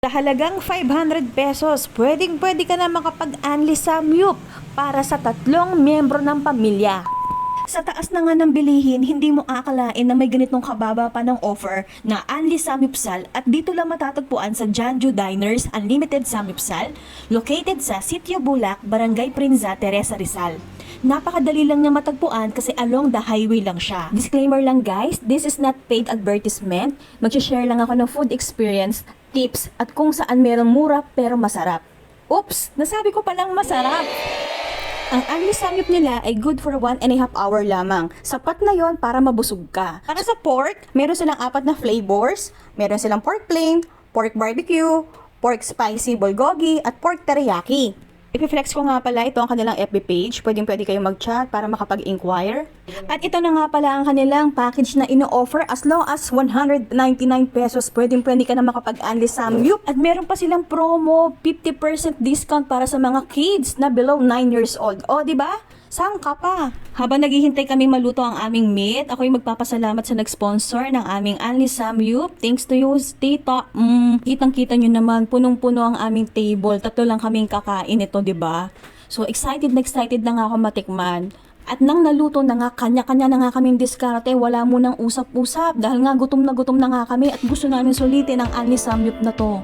Sa halagang 500 pesos, pwedeng pwede ka na makapag-anli sa MUP para sa tatlong miyembro ng pamilya. Sa taas na nga ng bilihin, hindi mo akalain na may ganitong kababa pa ng offer na Anli Samyupsal at dito lang matatagpuan sa Janju Diners Unlimited Samyupsal located sa Sitio Bulak, Barangay Prinza, Teresa Rizal. Napakadali lang niya matagpuan kasi along the highway lang siya. Disclaimer lang guys, this is not paid advertisement. Mag-share lang ako ng food experience, tips at kung saan merong mura pero masarap. Oops! Nasabi ko palang masarap! Ang Anli Samyup nila ay good for one and a half hour lamang. Sapat na yon para mabusog ka. Para sa pork, meron silang apat na flavors. Meron silang pork plain, pork barbecue, pork spicy bulgogi, at pork teriyaki. Ipiflex ko nga pala ito ang kanilang FB page. Pwedeng pwede kayong mag-chat para makapag-inquire. At ito na nga pala ang kanilang package na ino-offer as low as 199 pesos. Pwedeng pwede ka na makapag-anli samyup. At meron pa silang promo, 50% discount para sa mga kids na below 9 years old. O, di ba? Saan ka pa? Habang naghihintay kami maluto ang aming meat, ako'y magpapasalamat sa nag-sponsor ng aming Anli Samyup. Thanks to you, Tita. Mm, kitang-kita nyo naman, punong-puno ang aming table. Tatlo lang kaming kakain ito, di ba? So, excited na excited na nga ako matikman. At nang naluto na nga, kanya-kanya na nga kaming diskarte, wala mo nang usap-usap dahil nga gutom na gutom na nga kami at gusto namin sulitin ang Anli Samyup na to.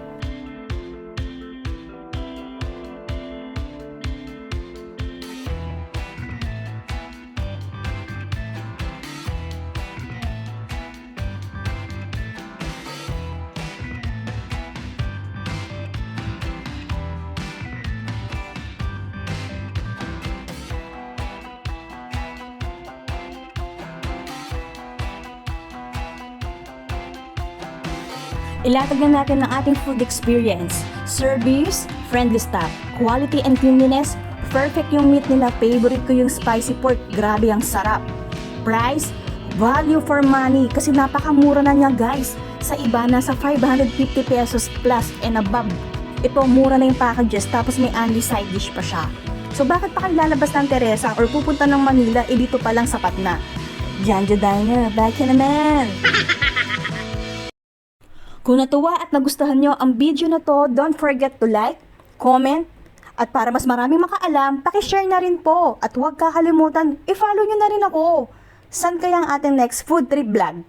Ilatag na natin ang ating food experience. Service, friendly staff, quality and cleanliness, perfect yung meat nila. Favorite ko yung spicy pork. Grabe ang sarap. Price, value for money kasi napakamura na niya guys. Sa iba, nasa 550 pesos plus and above. Ito, mura na yung packages tapos may only side dish pa siya. So bakit pa kayo lalabas ng Teresa or pupunta ng Manila, eh dito pa lang sapat na. Janjo Diner, back in naman! Kung natuwa at nagustuhan nyo ang video na to, don't forget to like, comment, at para mas maraming makaalam, pakishare na rin po. At huwag kakalimutan, i-follow nyo na rin ako. San kaya ang ating next food trip vlog?